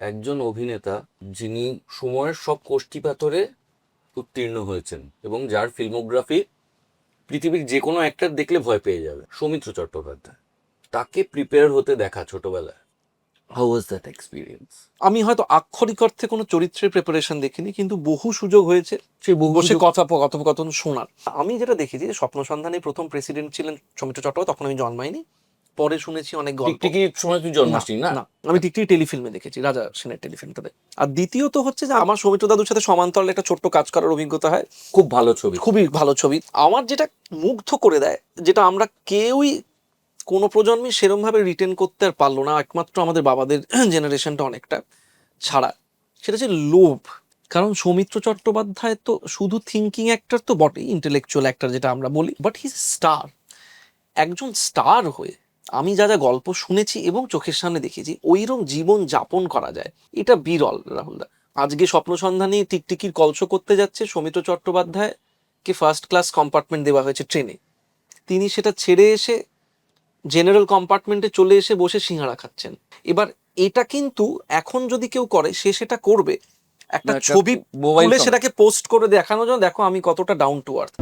একজন অভিনেতা যিনি সময়ের সব কোষ্ঠী পাথরে উত্তীর্ণ হয়েছেন এবং যার ফিল্মোগ্রাফি পৃথিবীর যে কোনো অ্যাক্টর দেখলে ভয় পেয়ে যাবে। সৌমিত্র চট্টোপাধ্যায়। তাকে প্রিপেয়ার হতে দেখা ছোটবেলায়। হাউ ওয়াজ দ্যাট এক্সপিরিয়েন্স আমি হয়তো আক্ষরিক অর্থে কোনো চরিত্রের প্রিপারেশন দেখিনি কিন্তু বহু সুযোগ হয়েছে সেই বহু বসে কথা কথোপকথন শোনার। আমি যেটা দেখেছি যে স্বপ্ন সন্ধানে প্রথম প্রেসিডেন্ট ছিলেন সৌমিত্র চট্টোপাধ্যায় তখন আমি জন্মাইনি। পরে শুনেছি অনেক গল্প। টিকটিকির সময় তুই জন্মাসনি না না? আমি টিকটিকি টেলিফিল্মে দেখেছি রাজা সেনের টেলিফিল্মটাতে আর দ্বিতীয়ত হচ্ছে যে আমার সৌমিত্র দাদুর সাথে সমান্তরাল একটা ছোট্ট কাজ করার অভিজ্ঞতা হয়। খুব ভালো ছবি। খুবই ভালো ছবি। আমার যেটা মুগ্ধ করে দেয় যেটা আমরা কেউই কোনো প্রজন্মে সেরমভাবে রিটেন করতে আর পারল না একমাত্র আমাদের বাবাদের জেনারেশনটা অনেকটা ছাড়া সেটা হচ্ছে লোভ। কারণ সৌমিত্র চট্টোপাধ্যায় তো শুধু থিঙ্কিং অ্যাক্টর তো বটেই ইন্টেলেকচুয়াল অ্যাক্টর যেটা আমরা বলি বাট হি স্টার একজন স্টার হয়ে আমি যা যা গল্প শুনেছি এবং চোখের সামনে দেখেছি ওইরকম জীবন যাপন করা যায়। এটা বিরল রাহুলদা। আজকে স্বপ্ন সন্ধানে টিকটিকির কলস করতে যাচ্ছে সৌমিত্র চট্টোপাধ্যায় কে ফার্স্ট ক্লাস কম্পার্টমেন্ট দেওয়া হয়েছে ট্রেনে। তিনি সেটা ছেড়ে এসে জেনারেল কম্পার্টমেন্টে চলে এসে বসে সিঙ্গাড়া খাচ্ছেন। এবার এটা কিন্তু এখন যদি কেউ করে সে সেটা করবে। একটা ছবি মোবাইলে সেটাকে পোস্ট করে দেখানো জন্য দেখো আমি কতটা ডাউন টু আর্থ